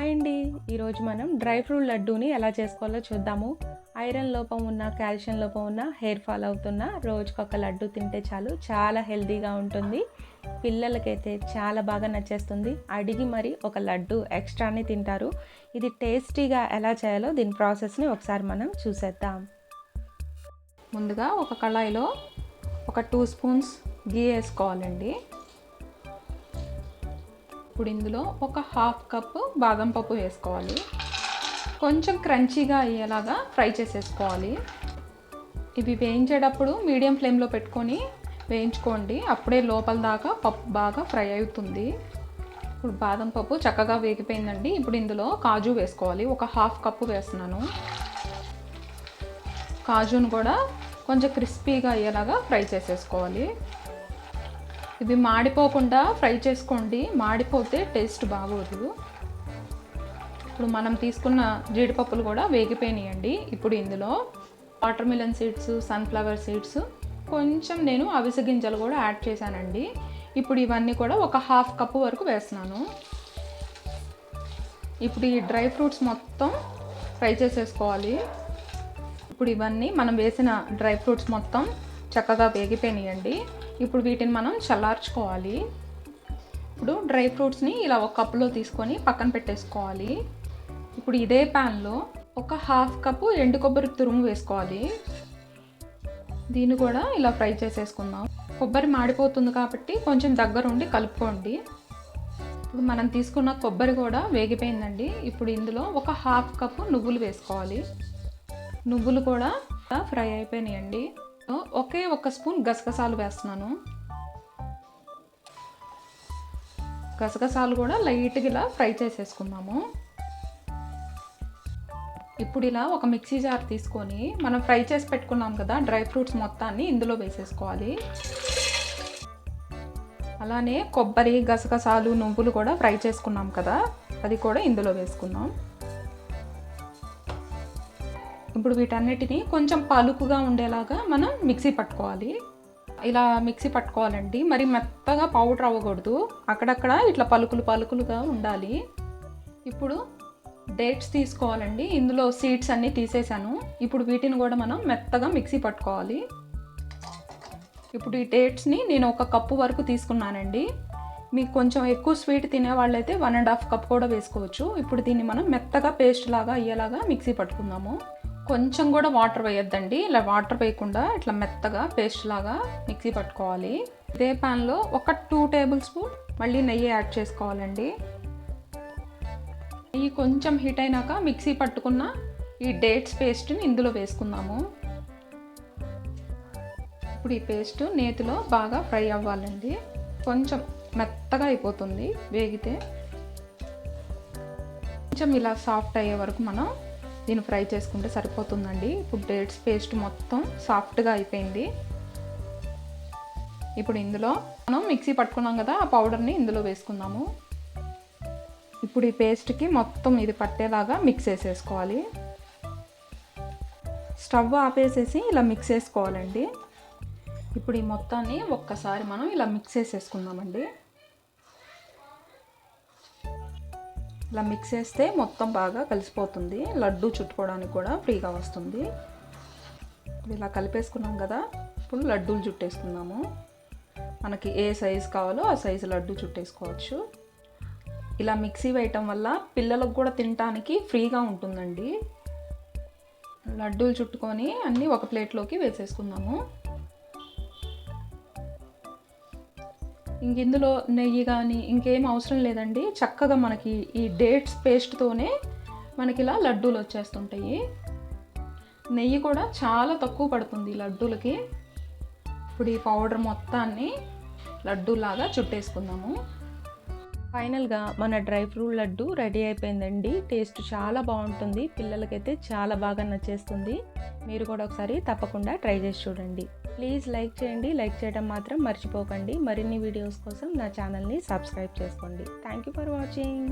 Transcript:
Hi అండి ఈరోజు మనం డ్రై ఫ్రూట్ లడ్డూని ఎలా చేసుకోవాలో చూద్దాము. ఐరన్ లోపం ఉన్న కాల్షియం లోపం ఉన్న హెయిర్ ఫాల్ అవుతున్న రోజుకొక లడ్డు తింటే చాలు చాలా హెల్తీగా ఉంటుంది. పిల్లలకైతే చాలా బాగా నచ్చేస్తుంది. అడిగి మరి ఒక లడ్డు ఎక్స్ట్రాని తింటారు. ఇది టేస్టీగా ఎలా చేయాలో దీని ప్రాసెస్ని ఒకసారి మనం చూసేద్దాం. ముందుగా ఒక కళాయిలో ఒక టూ స్పూన్స్ గీ వేసుకోవాలండి. ఇప్పుడు ఇందులో ఒక హాఫ్ కప్పు బాదం పప్పు వేసుకోవాలి. కొంచెం క్రంచీగా అయ్యేలాగా ఫ్రై చేసేసుకోవాలి. ఇవి వేయించేటప్పుడు మీడియం ఫ్లేమ్లో పెట్టుకొని వేయించుకోండి. అప్పుడే లోపల దాకా పప్పు బాగా ఫ్రై అవుతుంది. ఇప్పుడు బాదం పప్పు చక్కగా వేగిపోయిందండి. ఇప్పుడు ఇందులో కాజు వేసుకోవాలి. ఒక హాఫ్ కప్పు వేస్తున్నాను. కాజును కూడా కొంచెం క్రిస్పీగా అయ్యేలాగా ఫ్రై చేసేసుకోవాలి. ఇవి మాడిపోకుండా ఫ్రై చేసుకోండి. మాడిపోతే టేస్ట్ బాగోదు. ఇప్పుడు మనం తీసుకున్న జీడిపప్పులు కూడా వేగిపోయినాయండి. ఇప్పుడు ఇందులో watermelon seeds sunflower seeds కొంచెం నేను అవిసె గింజలు కూడా యాడ్ చేశానండి. ఇప్పుడు ఇవన్నీ కూడా ఒక హాఫ్ కప్పు వరకు వేస్తున్నాను. ఇప్పుడు ఈ డ్రై ఫ్రూట్స్ మొత్తం ఫ్రై చేసేసుకోవాలి. ఇప్పుడు ఇవన్నీ మనం వేసిన డ్రై ఫ్రూట్స్ మొత్తం చక్కగా వేగిపోయినాయండి. ఇప్పుడు వీటిని మనం చల్లార్చుకోవాలి. ఇప్పుడు డ్రై ఫ్రూట్స్ని ఇలా ఒక కప్పులో తీసుకొని పక్కన పెట్టేసుకోవాలి. ఇప్పుడు ఇదే ప్యాన్లో ఒక హాఫ్ కప్పు ఎండు కొబ్బరి తురుము వేసుకోవాలి. దీన్ని కూడా ఇలా ఫ్రై చేసేసుకుందాం. కొబ్బరి మాడిపోతుంది కాబట్టి కొంచెం దగ్గరుండి కలుపుకోండి. ఇప్పుడు మనం తీసుకున్న కొబ్బరి కూడా వేగిపోయిందండి. ఇప్పుడు ఇందులో ఒక హాఫ్ కప్పు నువ్వులు వేసుకోవాలి. నువ్వులు కూడా ఫ్రై అయిపోయినాయండి. ఒకే ఒక స్పూన్ గసగసాలు వేస్తున్నాను. గసగసాలు కూడా లైట్గా ఇలా ఫ్రై చేసేసుకున్నాము. ఇప్పుడు ఇలా ఒక మిక్సీ జార్ తీసుకొని మనం ఫ్రై చేసి పెట్టుకున్నాం కదా డ్రై ఫ్రూట్స్ మొత్తాన్ని ఇందులో వేసేసుకోవాలి. అలానే కొబ్బరి గసగసాలు నువ్వులు కూడా ఫ్రై చేసుకున్నాం కదా అది కూడా ఇందులో వేసుకున్నాం ఇప్పుడు వీటన్నిటిని కొంచెం పలుకుగా ఉండేలాగా మనం మిక్సీ పట్టుకోవాలి. ఇలా మిక్సీ పట్టుకోవాలండి. మరి మెత్తగా పౌడర్ అవ్వకూడదు. అక్కడక్కడ ఇట్లా పలుకులు పలుకులుగా ఉండాలి. ఇప్పుడు డేట్స్ తీసుకోవాలండి. ఇందులో సీడ్స్ అన్నీ తీసేసాను. ఇప్పుడు వీటిని కూడా మనం మెత్తగా మిక్సీ పట్టుకోవాలి. ఇప్పుడు ఈ డేట్స్ని నేను ఒక కప్పు వరకు తీసుకున్నానండి. మీకు కొంచెం ఎక్కువ స్వీట్ తినే వాళ్ళైతే వన్ అండ్ హాఫ్ కప్ కూడా వేసుకోవచ్చు. ఇప్పుడు దీన్ని మనం మెత్తగా పేస్ట్ లాగా అయ్యేలాగా మిక్సీ పట్టుకుందాము. కొంచెం కూడా వాటర్ వేయొద్దండి. ఇలా వాటర్ వేయకుండా ఇట్లా మెత్తగా పేస్ట్ లాగా మిక్సీ పట్టుకోవాలి. ఇదే ప్యాన్లో ఒక టూ టేబుల్ స్పూన్ మళ్ళీ నెయ్యి యాడ్ చేసుకోవాలండి. నెయ్యి కొంచెం హీట్ అయినాక మిక్సీ పట్టుకున్న ఈ డేట్స్ పేస్ట్ని ఇందులో వేసుకుందాము. ఇప్పుడు ఈ పేస్ట్ నేతిలో బాగా ఫ్రై అవ్వాలండి. కొంచెం మెత్తగా అయిపోతుంది వేగితే. కొంచెం ఇలా సాఫ్ట్ అయ్యే వరకు మనం దీన్ని ఫ్రై చేసుకుంటే సరిపోతుందండి. ఇప్పుడు డేట్స్ పేస్ట్ మొత్తం సాఫ్ట్గా అయిపోయింది. ఇప్పుడు ఇందులో మనం మిక్సీ పట్టుకున్నాం కదా ఆ పౌడర్ని ఇందులో వేసుకుందాము. ఇప్పుడు ఈ పేస్ట్కి మొత్తం ఇది పట్టేలాగా మిక్స్ వేసేసుకోవాలి స్టవ్ ఆపేసేసి ఇలా మిక్స్ వేసుకోవాలండి ఇప్పుడు ఈ మొత్తాన్ని ఒక్కసారి మనం ఇలా మిక్స్ వేసేసుకుందామండి ఇలా మిక్స్ చేస్తే మొత్తం బాగా కలిసిపోతుంది. లడ్డు చుట్టుకోవడానికి కూడా ఫ్రీగా వస్తుంది. ఇలా కలిపేసుకున్నాం కదా ఇప్పుడు లడ్డూలు చుట్టేసుకుందాము. మనకి ఏ సైజు కావాలో ఆ సైజు లడ్డు చుట్టేసుకోవచ్చు. ఇలా మిక్సీ వేయటం వల్ల పిల్లలకు కూడా తినటానికి ఫ్రీగా ఉంటుందండి. లడ్డూలు చుట్టుకొని అన్నీ ఒక ప్లేట్లోకి వేసేసుకుందాము. ఇంక ఇందులో నెయ్యి కానీ ఇంకేం అవసరం లేదండి. చక్కగా మనకి ఈ డేట్స్ పేస్ట్తోనే మనకి ఇలా లడ్డూలు వచ్చేస్తుంటాయి. నెయ్యి కూడా చాలా తక్కువ పడుతుంది లడ్డూలకి. ఇప్పుడు ఈ పౌడర్ మొత్తాన్ని లడ్డూలాగా చుట్టేసుకుందాము. ఫైనల్గా మన డ్రై ఫ్రూట్ లడ్డు రెడీ అయిపోయిందండి. టేస్ట్ చాలా బాగుంటుంది. పిల్లలకైతే చాలా బాగా నచ్చేస్తుంది. మీరు కూడా ఒకసారి తప్పకుండా ట్రై చేసి చూడండి. ప్లీజ్ లైక్ చేయండి లైక్ చేయడం మాత్రం మర్చిపోకండి. మరిన్ని వీడియోస్ కోసం నా ఛానల్ని సబ్స్క్రైబ్ చేసుకోండి. Thank you for watching